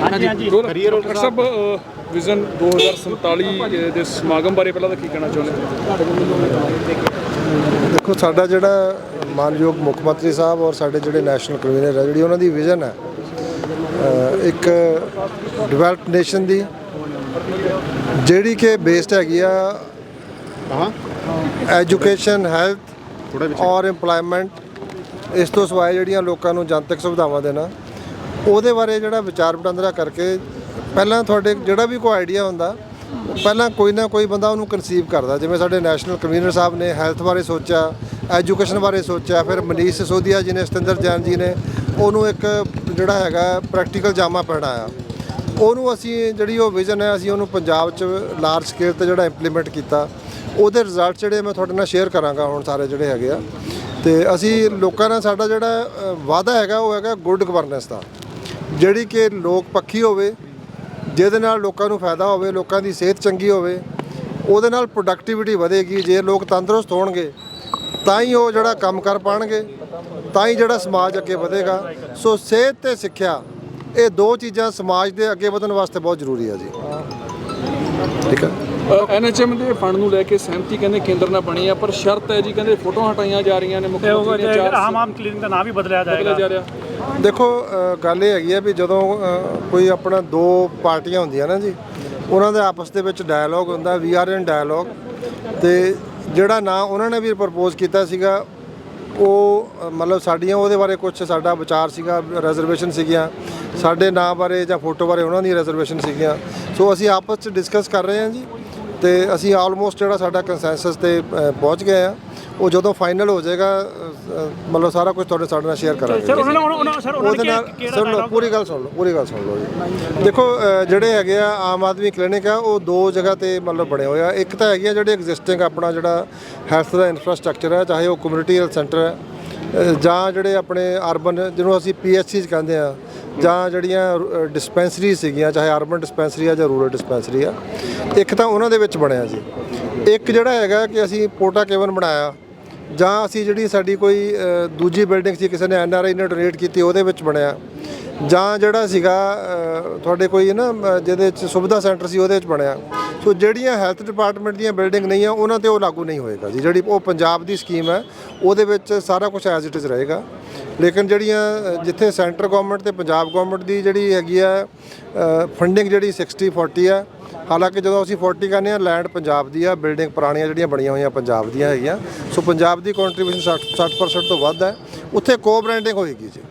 ਹਾਂਜੀ ਡਾਕਟਰ ਸਾਹਿਬ ਅ, ਵਿਜ਼ਨ 2047 ਦੇ ਸਮਾਗਮ ਬਾਰੇ ਪਹਿਲਾਂ ਤਾਂ ਕੀ ਕਹਿਣਾ ਚਾਹੁੰਦੇ ਦੇਖੋ ਸਾਡਾ ਜਿਹੜਾ ਮਾਨਯੋਗ ਮੁੱਖ ਮੰਤਰੀ ਸਾਹਿਬ ਔਰ ਸਾਡੇ ਜਿਹੜੇ ਨੈਸ਼ਨਲ ਕਨਵੀਨਰ ਹੈ ਜਿਹੜੀ ਉਹਨਾਂ ਦੀ ਵਿਜ਼ਨ ਹੈ ਇੱਕ ਡਿਵੈਲਪਡ ਨੇਸ਼ਨ ਦੀ ਜਿਹੜੀ ਕਿ ਬੇਸਡ ਹੈਗੀ ਆ ਹਾਂ। ਐਜੂਕੇਸ਼ਨ ਹੈਲਥ ਔਰ EMPLOYMENT ਇਸ ਤੋਂ ਸਿਵਾਏ ਜਿਹੜੀਆਂ ਲੋਕਾਂ ਨੂੰ ਜਨਤਕ ਸੁਵਿਧਾਵਾਂ ਦੇਣਾ ਉਹਦੇ ਬਾਰੇ ਜਿਹੜਾ ਵਿਚਾਰ ਵਟਾਂਦਰਾ ਕਰਕੇ ਪਹਿਲਾਂ ਤੁਹਾਡੇ ਜਿਹੜਾ ਵੀ ਕੋਈ ਆਈਡੀਆ ਹੁੰਦਾ, ਪਹਿਲਾਂ ਕੋਈ ਨਾ ਕੋਈ ਬੰਦਾ ਉਹਨੂੰ ਕਨਸੀਵ ਕਰਦਾ। ਜਿਵੇਂ ਸਾਡੇ ਨੈਸ਼ਨਲ ਕਨਵੀਨਰ ਸਾਹਿਬ ਨੇ ਹੈਲਥ ਬਾਰੇ ਸੋਚਿਆ ਐਜੂਕੇਸ਼ਨ ਬਾਰੇ ਸੋਚਿਆ, ਫਿਰ ਮਨੀਸ਼ ਸਿਸੋਦੀਆ ਜੀ ਨੇ, ਸਤਿੰਦਰ ਜੈਨ ਜੀ ਨੇ, ਉਹਨੂੰ ਇੱਕ ਜਿਹੜਾ ਹੈਗਾ ਪ੍ਰੈਕਟੀਕਲ ਜਾਮਾ ਪਹਿਨਾਇਆ ਉਹਨੂੰ ਅਸੀਂ ਜਿਹੜੀ ਉਹ ਵਿਜ਼ਨ ਹੈ, ਅਸੀਂ ਉਹਨੂੰ ਪੰਜਾਬ 'ਚ ਲਾਰਜ ਸਕੇਲ ਤੇ ਜਿਹੜਾ ਇੰਪਲੀਮੈਂਟ ਕੀਤਾ। ਉਹਦੇ ਰਿਜ਼ਲਟ ਜਿਹੜੇ ਮੈਂ ਤੁਹਾਡੇ ਨਾਲ ਸ਼ੇਅਰ ਕਰਾਂਗਾ ਹੁਣ ਸਾਰੇ ਜਿਹੜੇ ਹੈਗੇ ਆ। ਤੇ ਅਸੀਂ ਲੋਕਾਂ ਨਾਲ ਸਾਡਾ ਜਿਹੜਾ ਵਾਅਦਾ ਹੈਗਾ, ਉਹ ਹੈਗਾ ਗੁੱਡ ਗਵਰਨੈਂਸ ਦਾ। ਜਿਹੜੀ ਕਿ ਲੋਕ ਪੱਖੀ ਹੋਵੇ ਜਿਹਦੇ ਨਾਲ ਲੋਕਾਂ ਨੂੰ ਫਾਇਦਾ ਹੋਵੇ ਲੋਕਾਂ ਦੀ ਸਿਹਤ ਚੰਗੀ ਹੋਵੇ ਉਹਦੇ ਨਾਲ ਪ੍ਰੋਡਕਟਿਵਿਟੀ ਵਧੇਗੀ ਜੇ ਲੋਕ ਤੰਦਰੁਸਤ ਹੋਣਗੇ ਤਾਂ ਹੀ ਉਹ ਜਿਹੜਾ ਕੰਮ ਕਰ ਪਾਣਗੇ ਤਾਂ ਹੀ ਜਿਹੜਾ ਸਮਾਜ ਅੱਗੇ ਵਧੇਗਾ। ਸੋ ਸਿਹਤ ਤੇ ਸਿੱਖਿਆ ਇਹ ਦੋ ਚੀਜ਼ਾਂ ਸਮਾਜ ਦੇ ਅੱਗੇ ਵਧਣ ਵਾਸਤੇ ਬਹੁਤ ਜ਼ਰੂਰੀ ਹੈ ਜੀ। ਠੀਕ ਹੈ ਐਨਐਚਐਮ ਦੇ ਫੰਡ ਨੂੰ ਲੈ ਕੇ ਸਹਿਮਤੀ ਕਹਿੰਦੇ ਕੇਂਦਰ ਨਾਲ ਬਣੀ ਆ ਪਰ ਸ਼ਰਤ ਹੈ ਜੀ ਕਹਿੰਦੇ ਫੋਟੋਆਂ ਹਟਾਈਆਂ ਜਾ ਰਹੀਆਂ ਨੇ ਮੁੱਖ ਮੰਤਰੀ ਨੇ ਚਾਰ ਆਮ ਆਮ ਕਲੀਨਿਕ ਦਾ ਨਾਮ ਵੀ ਬਦਲਿਆ ਬਦਲਿਆ ਜਾਏਗਾ। ਜਾ ਰਿਹਾ। ਦੇਖੋ ਗੱਲ ਇਹ ਹੈਗੀ ਆ ਵੀ ਜਦੋਂ ਕੋਈ ਆਪਣਾ ਦੋ ਪਾਰਟੀਆਂ ਹੁੰਦੀਆਂ ਨਾ ਜੀ, ਉਹਨਾਂ ਦੇ ਆਪਸ ਦੇ ਵਿੱਚ ਡਾਇਲੋਗ ਹੁੰਦਾ ਵੀ ਆਰ ਇਨ ਡਾਇਲੋਗ ਤੇ ਜਿਹੜਾ ਨਾਂ ਉਹਨਾਂ ਨੇ ਵੀ ਪ੍ਰਪੋਜ਼ ਕੀਤਾ ਸੀਗਾ, ਉਹ, ਮਤਲਬ ਸਾਡੀਆਂ, ਉਹਦੇ ਬਾਰੇ ਕੁਝ ਸਾਡਾ ਵਿਚਾਰ ਸੀਗਾ ਰਿਜ਼ਰਵੇਸ਼ਨ ਸੀਗੀਆਂ। ਸਾਡੇ ਨਾਂ ਬਾਰੇ ਜਾਂ ਫੋਟੋ ਬਾਰੇ ਉਹਨਾਂ ਦੀ ਰਿਜ਼ਰਵੇਸ਼ਨ ਸੀਗੀਆਂ। ਸੋ ਅਸੀਂ ਆਪਸ ਚ ਡਿਸਕਸ ਕਰ ਰਹੇ ਹਾਂ ਜੀ। ਤੇ ਅਸੀਂ ਆਲਮੋਸਟ ਜਿਹੜਾ ਸਾਡਾ ਕੰਸੈਂਸਸ ਤੇ ਅ, ਪਹੁੰਚ ਗਏ ਆ। ਉਹ ਜਦੋਂ ਫਾਈਨਲ ਹੋ ਜਾਏਗਾ ਅ, ਅ, ਮਤਲਬ ਸਾਰਾ ਕੁਝ ਤੁਹਾਡੇ ਸਾਡੇ ਨਾਲ ਸ਼ੇਅਰ ਕਰਾਂਗੇ। ਸਰ ਉਹਨਾਂ ਨੇ ਉਹਨਾਂ ਸਰ ਉਹਨਾਂ ਉਹਦੇ ਨੇ ਨਾਲ ਕਿ- ਕਿਹੜਾ ਸੁਣ ਲਓ dialogue- ਪੂਰੀ ਗੱਲ ਸੁਣ ਲਓ ਪੂਰੀ ਗੱਲ ਸੁਣ ਲਓ ਜੀ। ਦੇਖੋ ਅ, ਜਿਹੜੇ ਹੈਗੇ ਆ ਆਮ ਆਦਮੀ ਕਲੀਨਿਕ ਆ ਉਹ ਦੋ ਜਗ੍ਹਾ ਤੇ ਮਤਲਬ ਬਣੇ ਹੋਏ ਆ। ਇੱਕ ਤਾਂ ਹੈਗੀ ਆ ਜਿਹੜੇ ਐਗਜ਼ਿਸਟਿੰਗ ਆਪਣਾ ਜਿਹੜਾ ਹੈਲਥ ਦਾ ਇਨਫਰਾਸਟ੍ਰਕਚਰ ਹੈ ਚਾਹੇ ਉਹ ਕਮਿਊਨਿਟੀ ਹੈਲਥ ਸੈਂਟਰ ਹੈ ਅ, ਜਾਂ ਜਿਹੜੇ ਆਪਣੇ ਅਰਬਨ ਜਿਹਨੂੰ ਅਸੀਂ ਪੀਐਚਸੀਜ਼ ਕਹਿੰਦੇ ਆ ਜਾਂ ਜਿਹੜੀਆਂ ਡਿਸਪੈਂਸਰੀ ਸੀਗੀਆਂ, ਚਾਹੇ ਅਰਬਨ ਡਿਸਪੈਂਸਰੀ ਆ ਜਾਂ ਰੂਰਲ ਡਿਸਪੈਂਸਰੀ ਆ, ਇੱਕ ਤਾਂ ਉਹਨਾਂ ਦੇ ਵਿੱਚ ਬਣਿਆ ਸੀ ਇੱਕ ਜਿਹੜਾ ਹੈਗਾ ਕਿ ਅਸੀਂ ਪੋਟਾ ਕੇਵਨ ਬਣਾਇਆ, ਜਾਂ ਅਸੀਂ ਜਿਹੜੀ ਸਾਡੀ ਕੋਈ ਦੂਜੀ ਬਿਲਡਿੰਗ ਸੀ, ਕਿਸੇ ਨੇ ਐਨਆਰਆਈ ਨੇ ਡੋਨੇਟ ਕੀਤੀ, ਉਹਦੇ ਵਿੱਚ ਬਣਿਆ। ਜਾਂ ਜਿਹੜਾ ਸੀਗਾ ਤੁਹਾਡੇ ਕੋਈ ਨਾ ਜਿਹਦੇ ਵਿੱਚ ਸੁਵਿਧਾ ਸੈਂਟਰ ਸੀ, ਉਹਦੇ ਵਿੱਚ ਬਣਿਆ। ਸੋ ਜਿਹੜੀਆਂ ਹੈਲਥ ਡਿਪਾਰਟਮੈਂਟ ਦੀਆਂ ਬਿਲਡਿੰਗ ਨਹੀਂ ਆ ਉਹਨਾਂ ਤੇ ਉਹ ਲਾਗੂ ਨਹੀਂ ਹੋਏਗਾ ਜੀ। ਜਿਹੜੀ ਉਹ ਪੰਜਾਬ ਦੀ ਸਕੀਮ ਹੈ, ਉਹਦੇ ਵਿੱਚ ਸਾਰਾ ਕੁਝ ਐਜ਼ ਇਟ ਇਜ਼ ਰਹੇਗਾ। ਲੇਕਿਨ ਜਿਹੜੀਆਂ ਜਿੱਥੇ ਸੈਂਟਰ ਗਵਰਨਮੈਂਟ ਤੇ ਪੰਜਾਬ ਗਵਰਨਮੈਂਟ ਦੀ ਜਿਹੜੀ ਹੈਗੀ ਆ ਫੰਡਿੰਗ ਜਿਹੜੀ 60 40 ਆ, ਹਾਲਾਂਕਿ ਜਦੋਂ ਅਸੀਂ 40 ਕਹਿੰਦੇ ਆ ਲੈਂਡ ਪੰਜਾਬ ਦੀ ਆ ਬਿਲਡਿੰਗ ਪੁਰਾਣੀਆਂ ਜਿਹੜੀਆਂ ਬਣੀਆਂ ਹੋਈਆਂ ਪੰਜਾਬ ਦੀਆਂ ਹੈਗੀਆਂ, ਸੋ ਪੰਜਾਬ ਦੀ ਕੰਟਰੀਬਿਊਸ਼ਨ 60 60% ਤੋਂ ਵੱਧ ਹੈ, ਉੱਥੇ ਕੋ ਬ੍ਰਾਂਡਿੰਗ ਹੋਏਗੀ ਜੀ।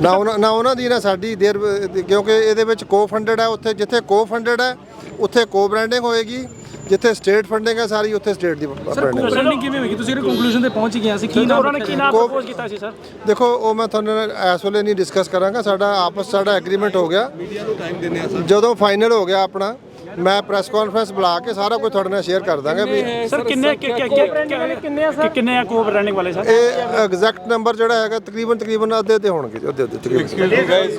ਨਾ ਉਹਨਾਂ ਨਾ ਉਹਨਾਂ ਦੀ, ਨਾ ਸਾਡੀ, ਦੇਰ, ਕਿਉਂਕਿ ਇਹਦੇ ਵਿੱਚ ਕੋ ਫੰਡਡ ਹੈ, ਉੱਥੇ ਜਿੱਥੇ ਕੋ ਫੰਡਡ ਹੈ, ਉੱਥੇ ਕੋ ਬ੍ਰਾਂਡਿੰਗ ਹੋਏਗੀ ਜਿੱਥੇ ਸਟੇਟ ਫੰਡਿੰਗ ਹੈ ਸਾਰੀ ਉੱਥੇ ਸਟੇਟ ਦੀ ਬ੍ਰਾਂਡਿੰਗ ਪਲੈਨਿੰਗ ਕਿਵੇਂ ਹੋਏਗੀ ਤੁਸੀਂ ਇਹਦੇ ਕੰਕਲੂਜਨ ਤੇ ਪਹੁੰਚ ਗਏ ਸੀ ਕੀ ਸਰ ਉਹਨਾਂ ਨੇ ਕੀ ਨਾਮ ਪ੍ਰਪੋਜ਼ ਕੀਤਾ ਸੀ ਸਰ ਦੇਖੋ ਉਹ ਮੈਂ ਤੁਹਾਨੂੰ ਇਸ ਵੇਲੇ ਨਹੀਂ ਡਿਸਕਸ ਕਰਾਂਗਾ ਸਾਡਾ ਆਪਸ ਸਾਡਾ ਐਗਰੀਮੈਂਟ ਹੋ ਗਿਆ। ਜਦੋਂ ਫਾਈਨਲ ਹੋ ਗਿਆ ਆਪਣਾ ਮੈਂ ਪ੍ਰੈਸ ਕਾਨਫਰੰਸ ਬੁਲਾ ਕੇ ਸਾਰਾ ਕੁਝ ਤੁਹਾਡੇ ਨਾਲ ਸ਼ੇਅਰ ਕਰ ਦਾਂਗਾ ਵੀ ਸਰ ਕਿੰਨੇ ਕਿ- ਕਿ- ਕਿ- ਕਿੰਨੇ ਆ ਸਰ ਕਿੰਨੇ ਆ ਕੋ ਬ੍ਰਾਂਡਿੰਗ ਵਾਲੇ ਸਰ ਇਹ ਐਗਜ਼ੈਕਟ ਨੰਬਰ ਜਿਹੜਾ ਹੈਗਾ ਤਕਰੀਬਨ ਤਕਰੀਬਨ ਅੱਧੇ ਅੱਧੇ ਹੋਣਗੇ ਅੱਧੇ ਅੱਧੇ ਤਕਰੀਬਨ।